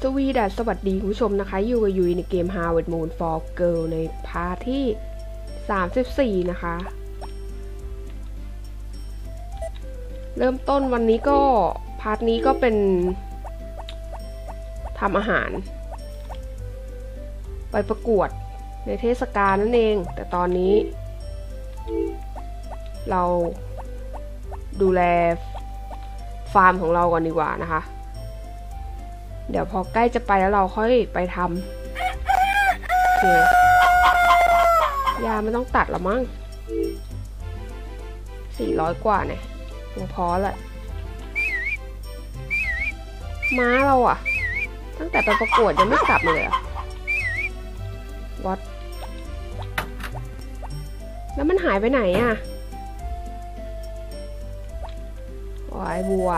สวีดัสสวัสดีคุณผู้ชมนะคะอยู่กับยุยในเกม Harvard Moon for Girl ในพาร์ทที่ 34 นะคะ เริ่มต้นวันนี้ก็ พาร์ทนี้ก็เป็นทำอาหาร ไปประกวดในเทศกาลนั่นเอง แต่ตอนนี้ เราดูแลฟาร์มของเราก่อนดีกว่านะคะ เดี๋ยวพอใกล้จะไปแล้วเราค่อยไปทำโอเคยาไม่ต้องตัดหรอมั้งสี่ร้อยกว่าเนี่ยคงพอแหละม้าเราอะตั้งแต่ไปประกวดยังไม่กลับเลยอะวัดแล้วมันหายไปไหนอะวายบัว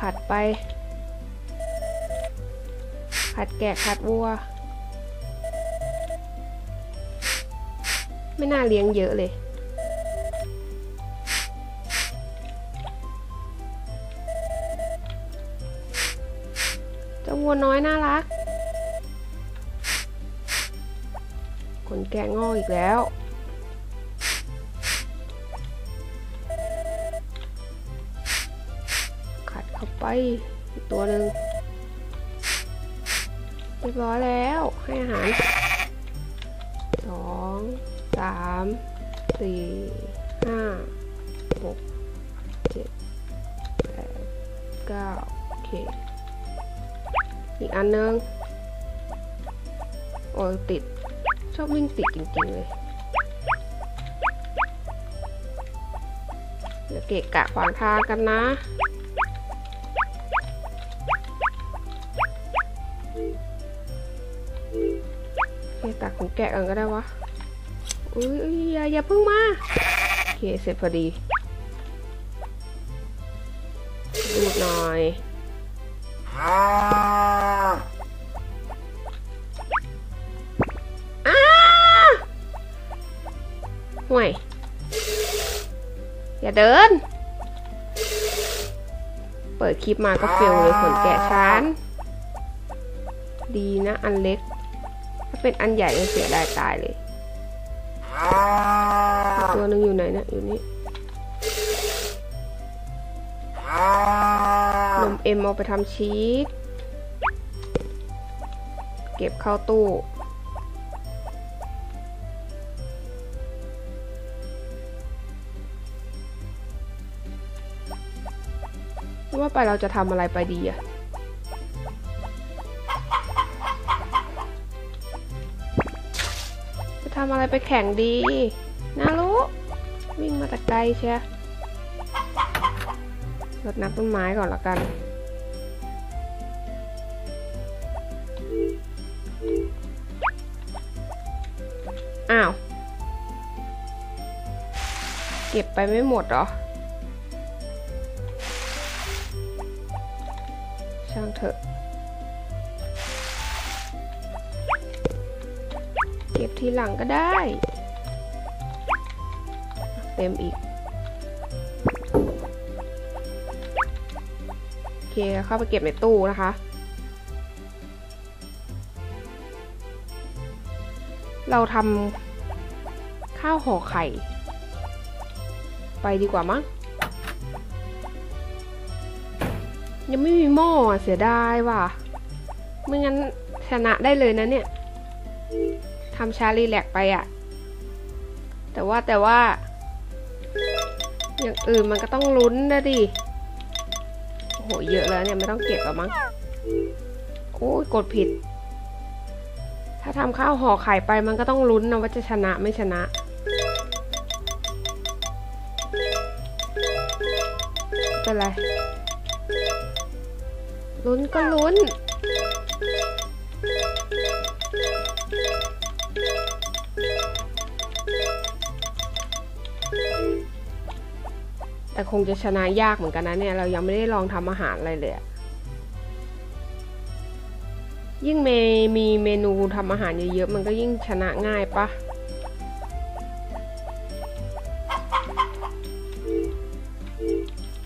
ขัดไป ขัดแกะขัดวัว ไม่น่าเลี้ยงเยอะเลยเจ้าวัวน้อยน่ารัก ขนแกะงอกอีกแล้ว ตัวหนึ่งเรียบร้อยแล้ว ให้อาหารสองสามสี่ห้าหกเจ็ดแปดเก้าโอเค อีกอันนึง โอ้ติด ชอบวิ่งติดจริงๆเลยเดี๋ยวเกะกะขวางทางกันนะ แกะกันก็ได้วะอุ้ยอย่าอย่าเพิ่งมา โอเค เสร็จพอดีดูดหน่อยอ้าห่วย อย่าเดิน เปิดคลิปมาก็เฟลเลยขนแกะชั้น ดีนะอันเล็ก เป็นอันใหญ่ก็เสียดายตายเลยอีกตัวหนึ่งอยู่ไหนเนะอยู่นี่นมเอ็มเอาไปทำชีสเก็บเข้าตู้ว่าไปเราจะทำอะไรไปดีอะ ทำอะไรไปแข่งดีนารุวิ่งมาแต่ไกลเชียรดน้ำต้นไม้ก่อนละกัน อ้าว เก็บไปไม่หมดเหรอ หลังก็ได้ เต็มอีก โอเคเข้าไปเก็บในตู้นะคะ เราทำข้าวห่อไข่ ไปดีกว่ามั้งยังไม่มีหม้อเสียดายว่ะ ไม่งั้นชนะได้เลยนะเนี่ย ทำชาลีแลกไปอะแต่ว่าแต่ว่า อย่างอื่นมันก็ต้องลุ้นนะดิ โอ้โห เยอะแล้วเนี่ย ไม่ต้องเก็บแล้วมั้ง โอ้ยกดผิด ถ้าทำข้าวห่อไข่ไปมันก็ต้องลุ้นนะว่าจะชนะไม่ชนะเป็นไรลุ้นก็ลุ้น แต่คงจะชนะยากเหมือนกันนะเนี่ย เรายังไม่ได้ลองทำอาหารอะไรเลยยิ่งเมมีเมนูทำอาหารเยอะๆมันก็ยิ่งชนะง่ายปะ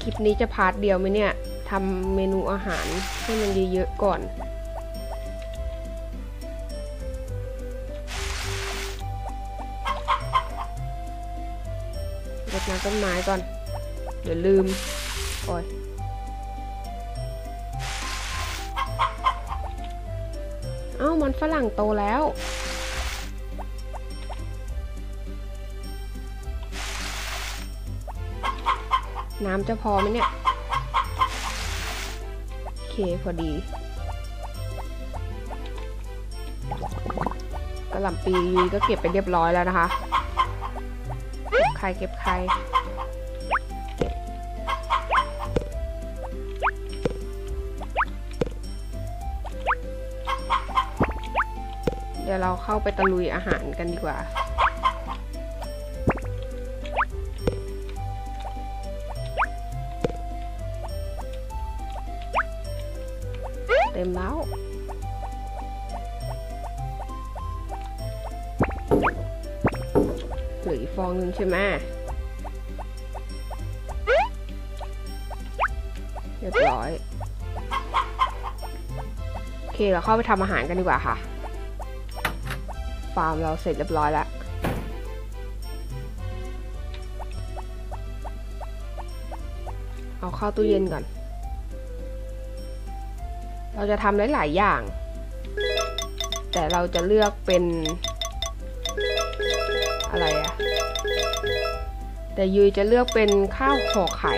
คลิปนี้จะพาร์ทเดียวไหมเนี่ยทำเมนูอาหารให้มันเยอะๆก่อนรดน้ำต้นไม้ก่อน เดี๋ยวลืม โอ้ยเอ้ามันฝรั่งโตแล้ว น้ำจะพอไหมเนี่ย โอเค พอดีกระหล่ำปีก็เก็บไปเรียบร้อยแล้วนะคะ เก็บไข่เก็บไข่ ดี๋ยวเราเข้าไปตะลุยอาหารกันดีกว่า เต็มแล้วเหลืออีกฟองหนึ่งใช่ไหมเรียบร้อย โอเค เราเข้าไปทำอาหารกันดีกว่าค่ะ ฟาร์มเราเสร็จเรียบร้อยแล้วเอาเข้าตู้เย็นก่อน เราจะทำหลาย ๆ อย่าง แต่เราจะเลือกเป็น อะไรอะแต่ยุยจะเลือกเป็นข้าวห่อไข่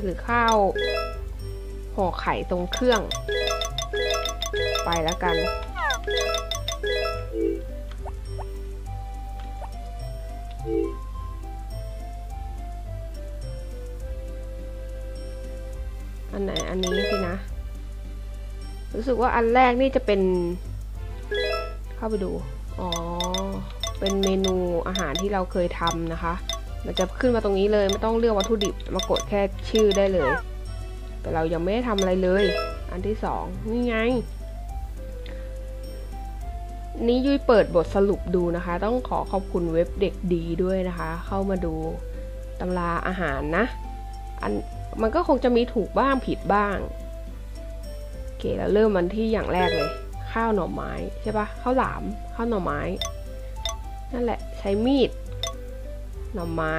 หรือข้าวห่อไข่ตรงเครื่อง ไปแล้วกัน สึกว่าอันแรกนี่จะเป็น เข้าไปดู อ๋อ เป็นเมนูอาหารที่เราเคยทำนะคะ มันจะขึ้นมาตรงนี้เลยไม่ต้องเลือกวัตถุดิบมากดแค่ชื่อได้เลย แต่เรายังไม่ได้ทำอะไรเลย อันที่สองนี่ไง นี้ยุ้ยเปิดบทสรุปดูนะคะ ต้องขอขอบคุณเว็บเด็กดีด้วยนะคะ เข้ามาดูตำราอาหารนะ อันมันก็คงจะมีถูกบ้างผิดบ้างโอ เคเราเริ่มมันที่อย่างแรกเลย ข้าวหน่อไม้ใช่ปะข้าวหลามข้าวหน่อไม้ นั่นแหละใช้มีด หน่อไม้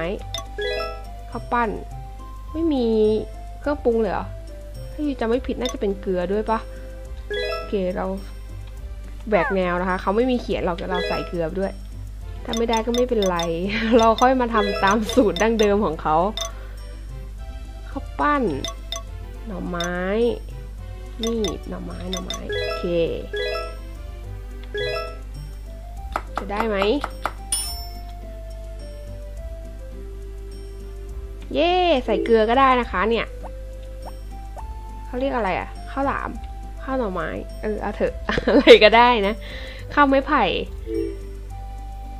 ข้าวปั้น ไม่มีเครื่องปรุงเลยเหรอถ้าอยู่จำไม่ผิดน่าจะเป็นเกลือด้วยปะโอเคเราแบกแนวนะคะเขาไม่มีเขียนหรอกแต่เราใส่เกลือด้วย ถ้าไม่ได้ก็ไม่เป็นไร เราค่อยมาทำตามสูตรดั้งเดิมของเขาข้าวปั้น หน่อไม้ นี่หน่อไม้หน่อไม้โอเค จะได้ไหมเย่ใส่เกลือก็ได้นะคะเนี่ยเขาเรียกอะไรอะข้าวหลามข้าวหน่อไม้เออเอาเถอะอะไรก็ได้นะข้าวไม้ไผ่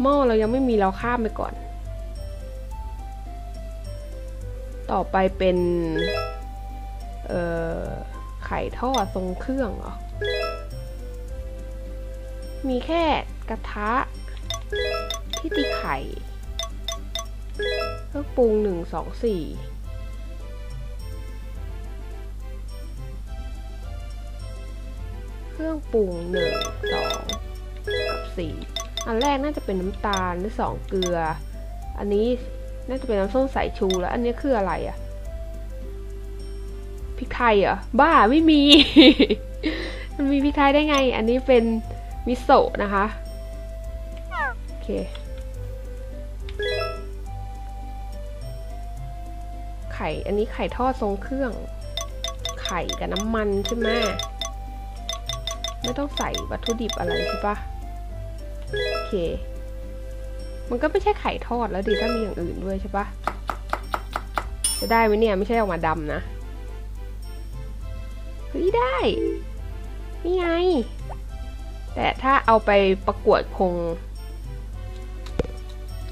หม้อเรายังไม่มีเราข้ามไปก่อน ต่อไปเป็น เอ่อ ไข่ทอดทรงเครื่องเหรอ มีแค่กระทะ ที่ตีไข่เครื่องปรุงหนึ่งสองสี่เครื่องปรุงหนึ่งสองกับสี่อันแรกน่าจะเป็นน้ำตาลหรือสองเกลือ อันนี้น่าจะเป็นน้ำส้มสายชูแล้ว อันนี้คืออะไรอะพ ริกไทยเหรอ บ้าไม่มี มันมีพริกไทยได้ไง อันนี้เป็นมิโซะนะคะ โอเค ไข่ อันนี้ไข่ทอดทรงเครื่อง ไข่กับน้ำมันใช่ไหมไม่ต้องใส่วัตถุดิบอะไรใช่ปะโอเค มันก็ไม่ใช่ไข่ทอดแล้วดิถ้ามีอย่างอื่นด้วยใช่ปะจะได้ไหมเนี่ย ไม่ใช่ออกมาดำนะ ได้ นี่ไง แต่ถ้าเอาไปประกวดคง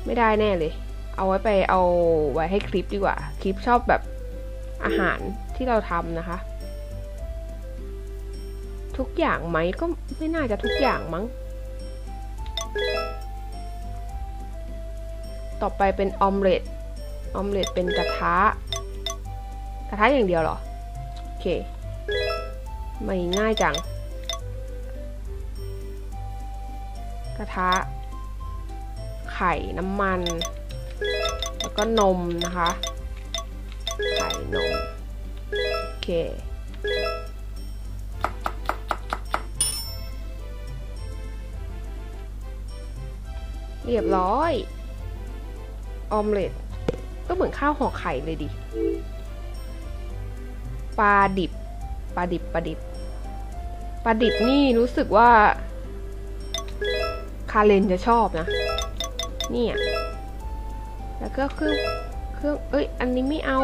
ไม่ได้แน่เลย เอาไว้ไปเอาไว้ให้คลิปดีกว่า คลิปชอบแบบอาหารที่เราทำนะคะ ทุกอย่างไหมก็ไม่น่าจะทุกอย่างมั้ง ต่อไปเป็นออมเล็ตออมเล็ตเป็นกระทะ กระทะอย่างเดียวเหรอ โอเค ไม่ง่ายจัง กระทะ ไข่น้ำมัน แล้วก็นมนะคะ ไข่นม โอเคเรียบร้อย ออมเล็ต ก็เหมือนข้าวห่อไข่เลยดิ ปลาดิบ ปลาดิบ ปลาดิบ ปลาดิบนี่รู้สึกว่า คาเลนจะชอบนะ เนี่ย แล้วก็เครื่องเครื่องเอ้ย อันนี้ไม่เอา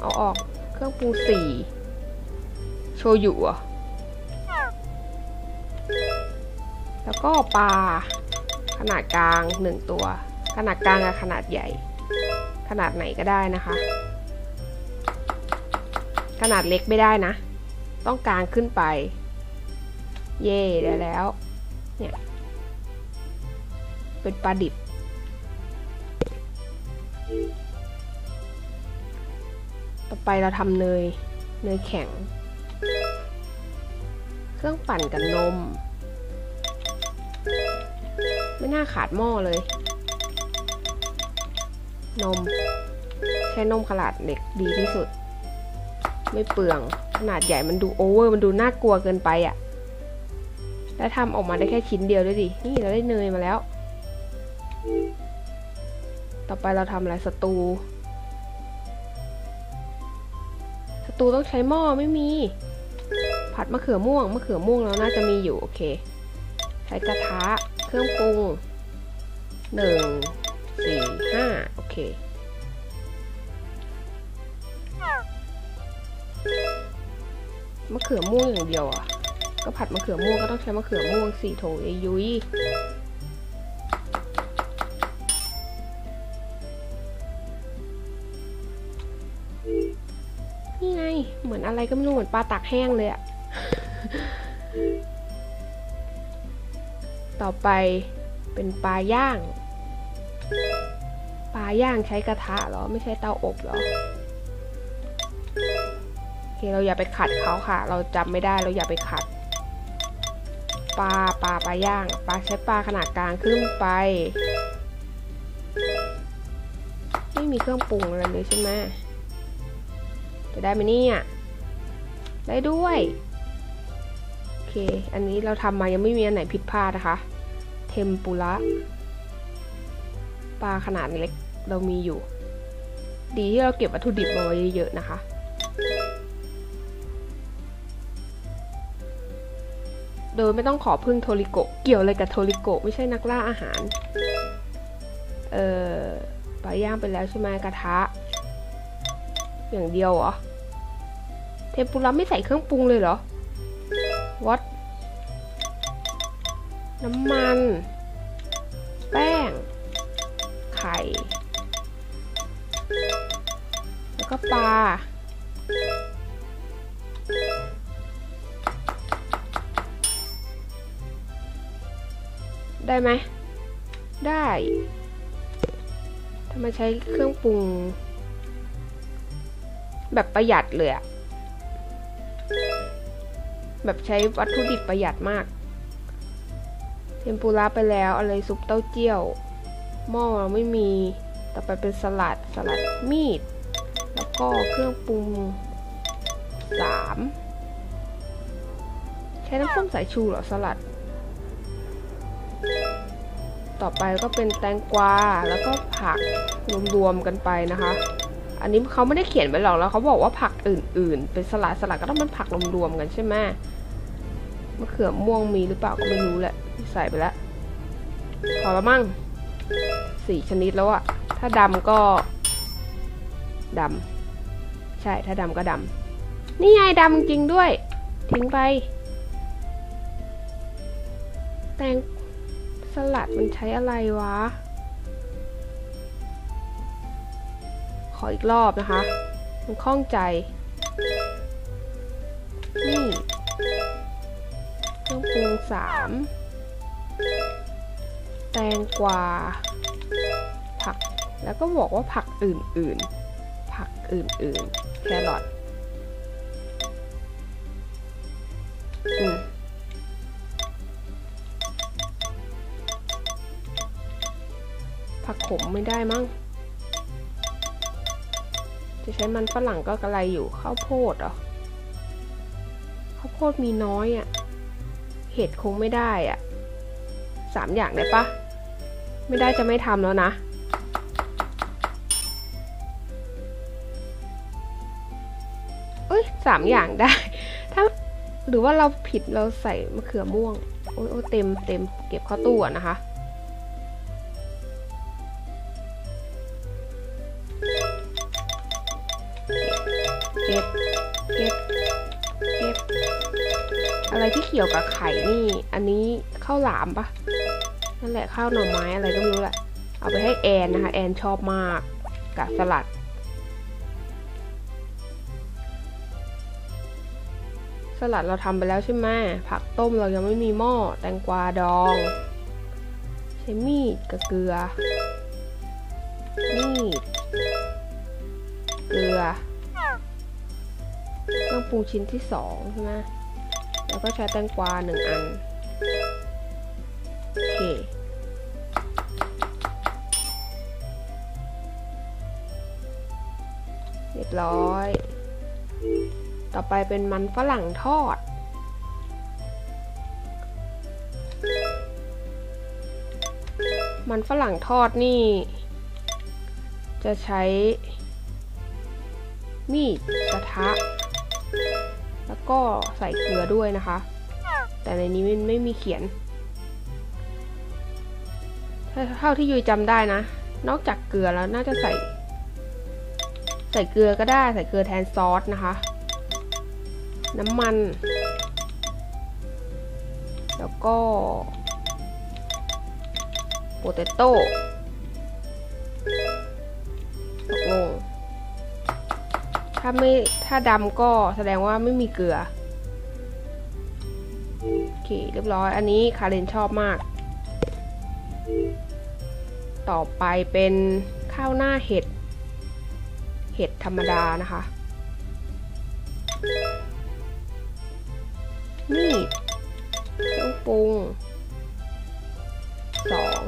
เอาออก เครื่องปรุงสีโชยุอะ แล้วก็ปลาขนาดกลางหนึ่งตัว ขนาดกลางกับขนาดใหญ่ ขนาดไหนก็ได้นะคะ ขนาดเล็กไม่ได้นะ ต้องกลางขึ้นไป เย่ได้แล้ว เนี่ย เป็นปลาดิบ ต่อไปเราทำเนย เนยแข็ง เครื่องปั่นกับนม ไม่น่าขาดหม้อเลย นม ใช้นมขนาดเล็กดีที่สุด ไม่เปลือง ขนาดใหญ่มันดูโอเวอร์ มันดูน่ากลัวเกินไปอะ่ะ แล้วทำออกมาได้แค่ชิ้นเดียวด้วยดิ นี่เราได้เนยมาแล้ว ต่อไปเราทำอะไรสตู สตูต้องใช้หม้อไม่มี ผัดมะเขือม่วง มะเขือม่วงเราน่าจะมีอยู่ โอเค ใช้กระทะ เครื่องปรุงหนึ่งสี่ห้าโอเคมะเขือม่วงอย่างเดียวอะ ก็ผัดมะเขือม่วงก็ต้องใช้มะเขือม่วงสี่โถยยุยนี่ไง เหมือนอะไรก็ไม่รู้เหมือนปลาตากแห้งเลยอะต่อไปเป็นปลาย่าง ปลาย่างใช้กระทะเหรอ ไม่ใช่เตาอบเหรอโอเคเราอย่าไปขัดเขาค่ะ เราจำไม่ได้เราอย่าไปขัด ปลาปลาปลาย่างปลาใช้ปลาขนาดกลางขึ้นไป ไม่มีเครื่องปรุงอะไรเลยใช่ไหมจะได้ไหมเนี่ยได้ด้วย โอเค อันนี้เราทำมายังไม่มีอันไหนผิดพลาดนะคะ เทมปุระปลาขนาดเล็กเรามีอยู่ ดีที่เราเก็บวัตถุดิบมาไว้เยอะๆนะคะ โดยไม่ต้องขอพึ่งโทริโกเกี่ยวอะไรกับโทริโกไม่ใช่นักล่าอาหาร เออปลาย่างไปแล้วใช่ไหมกระทะ อย่างเดียวเหรอ เทมปุระไม่ใส่เครื่องปรุงเลยเหรอ what น้ำมัน แป้ง ไข่ แล้วก็ปลา ได้ไหม ได้ทำไมใช้เครื่องปรุง แบบประหยัดเลยอะแบบใช้วัตถุดิบประหยัดมาก เทมปุระไปแล้วอะไรซุปเต้าเจี้ยว หม้อเราไม่มี ต่อไปเป็นสลัด สลัดมีด แล้วก็เครื่องปรุงสามใช้น้ำส้มสายชูเหรอสลัด ต่อไปก็เป็นแตงกวาแล้วก็ผักรวมๆกันไปนะคะ อันนี้เขาไม่ได้เขียนไว้หรอกแล้วเขาบอกว่าผักอื่น ๆ เป็นสลัดสลัดก็ต้องเป็นผักรวมๆกันใช่ไหมมะเขือม่วงมีหรือเปล่าก็ไม่รู้แหละใส่ไปแล้วพอแล้วมั่งสี่ชนิดแล้วอะถ้าดำก็ดำใช่ถ้าดำก็ดำนี่ไงดำจริงด้วย ทิ้งไป แตง ลัดมันใช้อะไรวะ ขออีกรอบนะคะ มันคล่องใจ นี่เครื่องปรุงสามแตงกวา ผัก แล้วก็บอกว่าผักอื่นๆ ผักอื่นๆ แครอท ขมไม่ได้มั้ง จะใช้มันฝรั่งก็กระไรอยู่ข้าวโพดเหรอข้าวโพดมีน้อยอะ เห็ดคงไม่ได้อะสามอย่างได้ปะ ไม่ได้จะไม่ทำแล้วนะ เอ้ยสามอย่างได้ ถ้าหรือว่าเราผิดเราใส่มะเขือม่วง โอ้ยโอ้เต็มเต็มเก็บเข้าตู้อะนะคะ เก็บ เก็บ เก็บ อะไรที่เกี่ยวกับไข่นี่ อันนี้ข้าวหลามปะนั่นแหละข้าวหน่อไม้อะไรก็ไม่รู้แหละ เอาไปให้แอนนะคะ แอนชอบมากกับสลัด สลัดเราทำไปแล้วใช่ไหมผักต้มเรายังไม่มีหม้อ แตงกวาดอง ใช้มีดกับเกลือ มีด เกลือ รื่องปรุงชิ้นที่สองใช่ไหมแล้วก็ใช้แตงกวาหนึ่งอัน โอเค เรียบร้อย ต่อไปเป็นมันฝรั่งทอด มันฝรั่งทอดนี่ จะใช้มีดกระทะ ก็ใส่เกลือด้วยนะคะ แต่ในนี้มันไม่มีเขียน เท่าที่ยุยจำได้นะ นอกจากเกลือแล้วน่าจะใส่ ใส่เกลือก็ได้ใส่เกลือแทนซอสนะคะ น้ำมัน แล้วก็โปเตโต้ตาไม่ถ้าดำก็แสดงว่าไม่มีเกลือ โอเค เรียบร้อย อันนี้คาเรนชอบมาก ต่อไปเป็นข้าวหน้าเห็ด เห็ดธรรมดานะคะมีดเครื่องปรุงสอง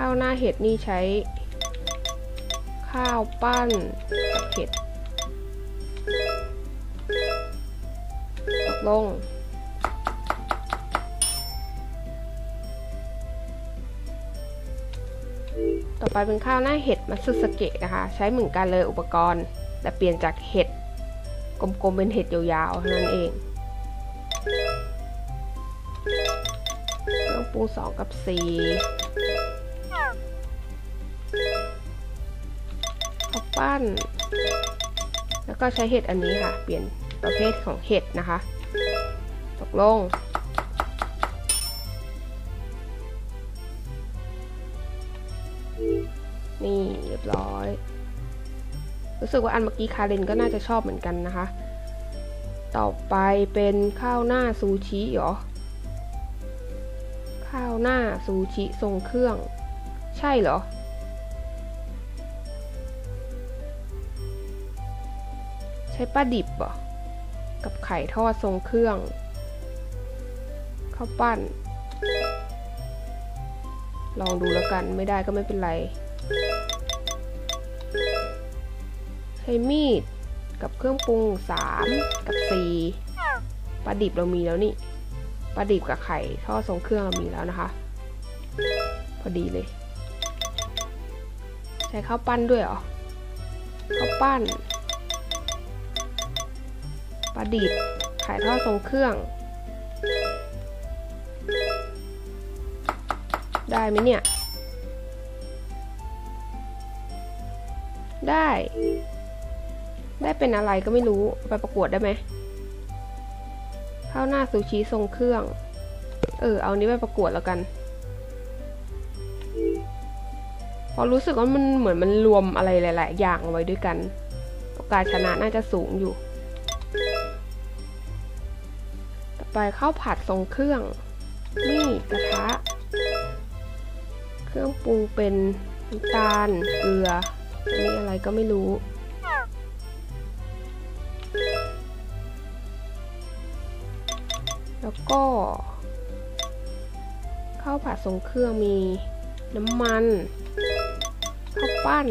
ข้าวหน้าเห็ดนี่ใช้ ข้าวปั้นเห็ดลง ต่อไปเป็นข้าวหน้าเห็ดมัตสึสเกะนะคะ ใช้เหมือนกันเลยอุปกรณ์ แต่เปลี่ยนจากเห็ดกลมๆเป็นเห็ดยาวๆนั่นเองต้องปรุง2กับสี ปั้น แล้วก็ใช้เห็ดอันนี้ค่ะ เปลี่ยนประเภทของเห็ดนะคะ ตกลง นี่เรียบร้อย รู้สึกว่าอันเมื่อกี้คาเรนก็น่าจะชอบเหมือนกันนะคะ ต่อไปเป็นข้าวหน้าซูชิเหรอ ข้าวหน้าซูชิทรงเครื่อง ใช่เหรอ ใช้ปลาดิบเหรอกับไข่ทอดทรงเครื่องข้าวปั้น ลองดูแล้วกันไม่ได้ก็ไม่เป็นไร ใช้มีดกับเครื่องปรุง 3 กับ 4ปลาดิบเรามีแล้วนี่ปลาดิบกับไข่ทอดทรงเครื่องเรามีแล้วนะคะ พอดีเลย ใช้ข้าวปั้นด้วยเหรอข้าวปั้น ปลาดิบไข่ทอดทรงเครื่อง ได้ไหมเนี่ย ได้ ได้เป็นอะไรก็ไม่รู้ ไปประกวดได้ไหมข้าวหน้าซูชิทรงเครื่อง เออ เอานี้ไปประกวดแล้วกัน พอรู้สึกว่ามันเหมือนมันรวมอะไรหลาย ๆ อย่างไว้ด้วยกัน โอกาสชนะน่าจะสูงอยู่ ไปข้าวผัดทรงเครื่อง นี่กระทะ เครื่องปรุงเป็นน้ำตาล เกลือ อันนี้อะไรก็ไม่รู้ แล้วก็ข้าวผัดทรงเครื่องมีน้ำมันข้าวปั้น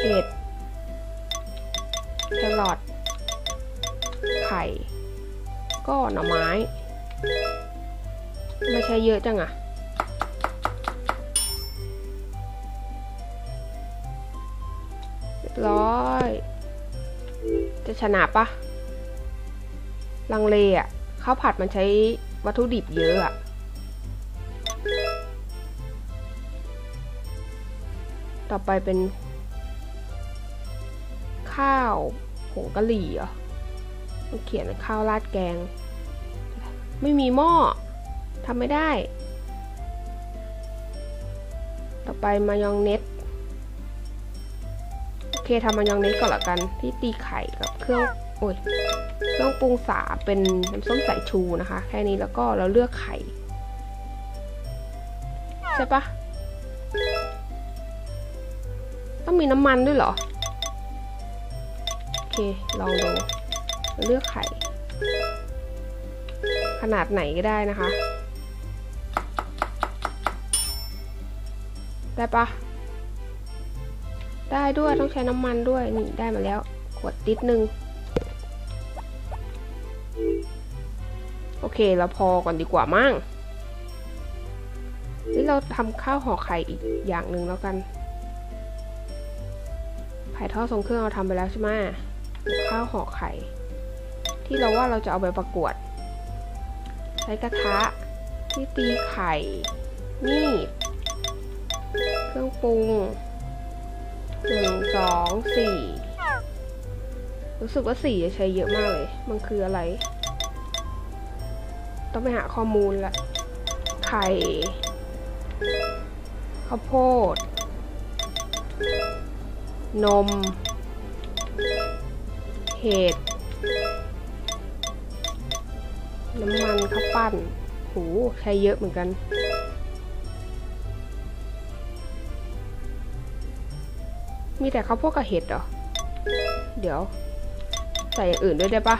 เห็ดแครอท ไข่ ก็หน่อไม้ ไม่ใช่เยอะจังอะเรียบร้อย จะชนะปะลังเลอะข้าวผัดมันใช้วัตถุดิบเยอะอะต่อไปเป็น ข้าวผงกะหรี่เหรอมัน เขียนข้าวราดแกง ไม่มีหม้อทำไม่ได้ ต่อไปมายองเนสโอเคทำมายองเนสก่อนละกัน ที่ตีไข่กับเครื่องโอ้ยเครื่องปรุงสาเป็นน้ำส้มสายชูนะคะ แค่นี้แล้วก็เราเลือกไข่ ใช่ปะต้องมีน้ำมันด้วยเหรอ โอเค ลองดู เราเลือกไข่ ขนาดไหนก็ได้นะคะ ได้ปะได้ด้วยต้องใช้น้ำมันด้วย นี่ได้มาแล้วขวดติดนึง โอเคเราพอก่อนดีกว่ามั่งนี่เราทำข้าวห่อไข่อีกอย่างหนึ่งแล้วกัน ไข่ทอดทรงเครื่องเราทำไปแล้วใช่ไหมข้าวห่อไข่ ที่เราว่าเราจะเอาไปประกวด ใช้กระทะที่ตีไข่ มีด เครื่องปรุงหนึ่งสองสี่รู้สึกว่าสี่จะใช้เยอะมากเลย มันคืออะไร ต้องไปหาข้อมูลละ ไข่ ข้าวโพด นม เห็ด น้ำมันข้าวปั้นโหใช้เยอะเหมือนกันมีแต่ข้าวโพดกับเห็ดเหรอ เดี๋ยว ใส่อย่างอื่นด้วยได้ปะ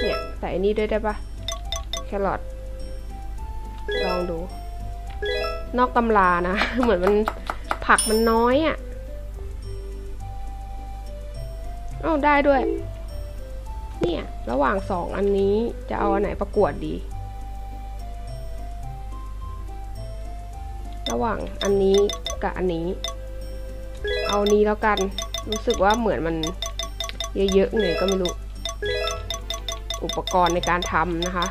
เนี่ย ใส่อันนี้ด้วยได้ปะแครอท ลองดู นอกตำรานะ เหมือนมันผักมันน้อยอะ่ะอ้าได้ด้วย เนี่ย ระหว่างสองอันนี้จะเอาอันไหนประกวดดี ระหว่างอันนี้กับอันนี้ เอานี้แล้วกัน รู้สึกว่าเหมือนมันเยอะๆหน่อยก็ไม่รู้ อุปกรณ์ในการทำนะคะ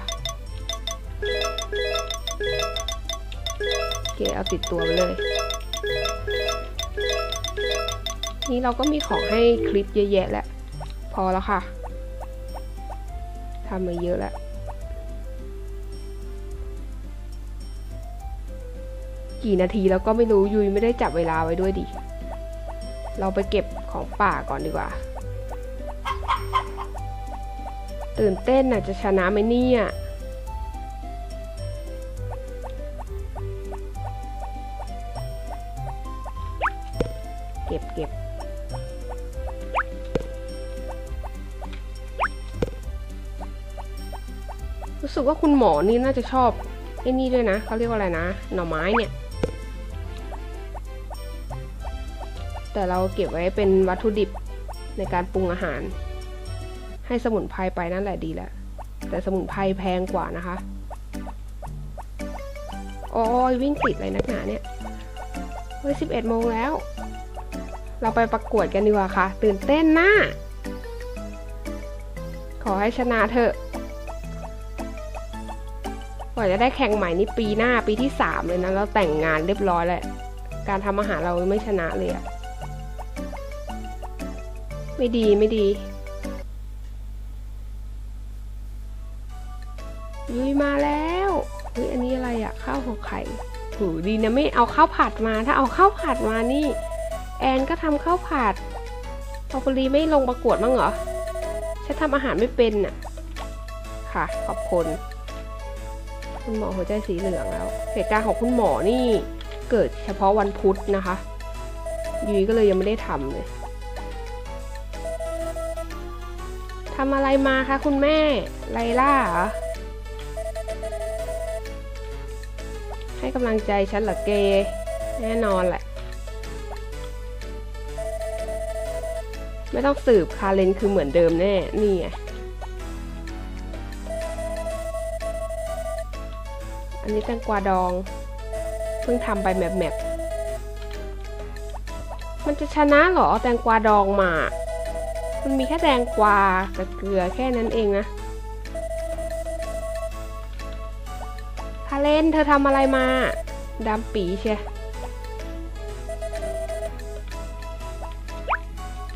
โอเคเอาติดตัวไปเลย นี่เราก็มีของให้คลิปเยอะแยะแล้วพอแล้วค่ะ ทำมาเยอะแล้วกี่นาทีแล้วก็ไม่รู้ยุยไม่ได้จับเวลาไว้ด้วยดิ เราไปเก็บของป่าก่อนดีกว่า ตื่นเต้นน่ะจะชนะไหมเนี่ย ว่าคุณหมอนี่น่าจะชอบไอ้นี่ด้วยนะเขาเรียกว่าอะไรนะ หน่อไม้เนี่ย แต่เราเก็บไว้เป็นวัตถุดิบในการปรุงอาหาร ให้สมุนไพรไปนั่นแหละดีแหละ แต่สมุนไพรแพงกว่านะคะโอ้ยวิ่งติดเลยนักหนาเนี่ยเฮ้ยสิบเอ็ดโมงแล้ว เราไปประกวดกันดีกว่าค่ะ ตื่นเต้นนะ ขอให้ชนะเถอะ กว่าจะได้แข่งใหม่นี่ปีหน้าปีที่สามเลยนะเราแต่งงานเรียบร้อยแล้วการทำอาหารเราไม่ชนะเลยอะไม่ดีไม่ดียุยมาแล้วเฮ้ยอันนี้อะไรอะข้าวห่อไข่ถูดีนะไม่เอาข้าวผัดมา ถ้าเอาข้าวผัดมานี่ แอนก็ทำข้าวผัดพอปรีไม่ลงประกวดมั้งเหรอฉันทำอาหารไม่เป็นน่ะ ค่ะ ขอบคุณ คุณหมอหัวใจสีเหลืองแล้ว เหตุการณ์ของคุณหมอนี่เกิดเฉพาะวันพุธนะคะ ยุยก็เลยยังไม่ได้ทำเลยทำอะไรมาคะคุณแม่ ไลล่าหรอให้กำลังใจฉันเหรอเก แน่นอนแหละ ไม่ต้องสืบคาเลนคือเหมือนเดิมแน่ นี่ไง อันนี้แตงกวาดอง เพิ่งทำไปแมบแมบมันจะชนะเหรอแตงกวาดองมา มันมีแค่แตงกวากับเกลือแค่นั้นเองนะคาเลนเธอทำอะไรมาดำปีเชีย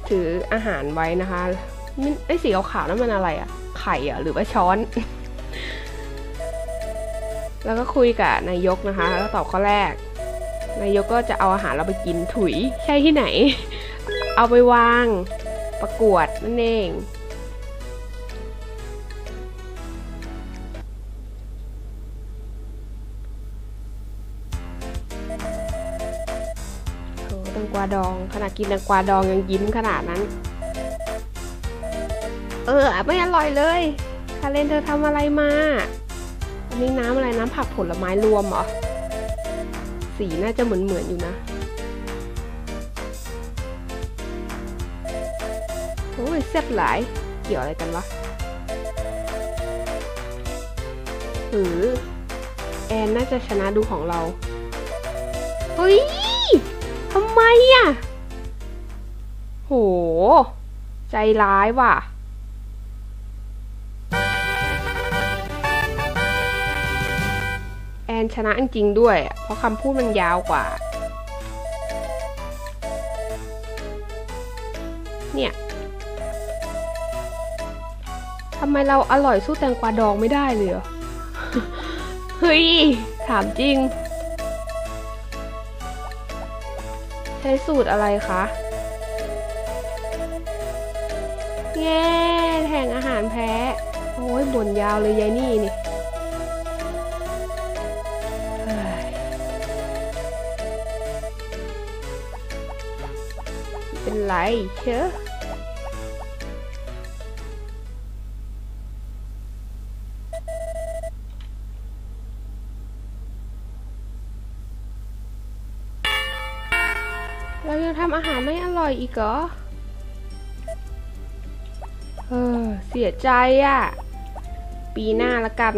ถืออาหารไว้นะคะไอ้สีขาวๆนั่นมันอะไรอะไข่อะหรือว่าช้อน แล้วก็คุยกับนายกนะคะแล้วตอบข้อแรก นายกก็จะเอาอาหารเราไปกินถุยใช่ที่ไหน เอาไปวางประกวดนั่นเองโหแตงกวาดองขนาดกินแตงกวาดองยังยิ้มขนาดนั้น เออไม่อร่อยเลยคาเลนเธอทำอะไรมา นนี้น้ำอะไรน้ำผักผลไม้รวมเหรอ สีน่าจะเหมือนเหมือนๆอยู่นะโอ้ยแซ่บหลาย เกี่ยวอะไรกันวะหรือแอนน่าจะชนะดูของเรา เฮ้ย ทำไมอะ โห ใจร้ายว่ะ นชนะจริงๆด้วย เพราะคำพูดมันยาวกว่า เนี่ยทำไมเราอร่อยสู้แตงกวาดองไม่ได้เลยเหรอเฮ้ย ถามจริง ใช้สูตรอะไรคะแง่แทงอาหารแพ้ โอ้ยบ่นยาวเลยยายนี่นี่ เป็นไรเชอะเรายังทำอาหารไม่อร่อยอีกเหรอ เออ เสียใจอะ่ะ ปีหน้าละกัน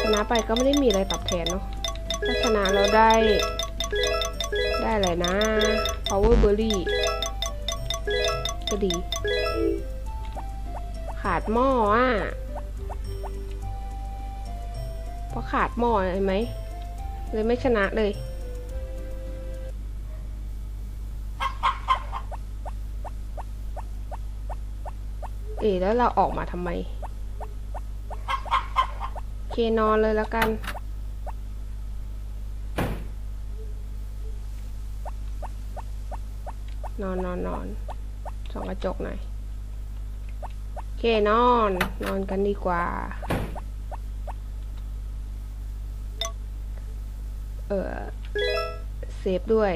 ชนะไปก็ไม่ได้มีอะไรตอบแทนเนาะ ถ้าชนะเราได้ ได้อะไรนะ power berry ก็ดี ขาดหม้ออะเพราะขาดหม้อเห็นไหม เลยไม่ชนะเลยเอ๋แล้วเราออกมาทำไม เคนอนเลยแล้วกัน นอนนอนนอนส่องกระจกหน่อยโอเคนอน นอนกันดีกว่า เออเซฟด้วย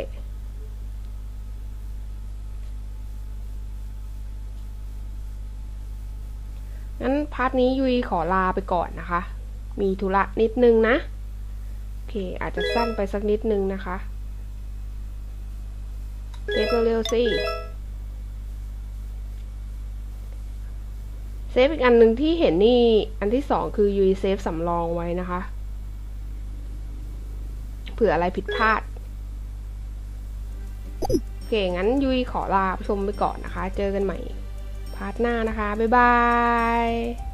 งั้นพาร์ทนี้ยุยขอลาไปก่อนนะคะ มีธุระนิดนึงนะ โอเค อาจจะสั้นไปสักนิดนึงนะคะ เซฟเร็วๆสิเซฟอีกอันหนึ่งที่เห็นนี่อันที่สองคือยุยเซฟสำรองไว้นะคะ เผื่ออะไรผิดพลาด โอเค งั้นยุยขอลาผู้ชมไปก่อนนะคะ เจอกันใหม่ พาร์ทหน้านะคะ บ๊ายบาย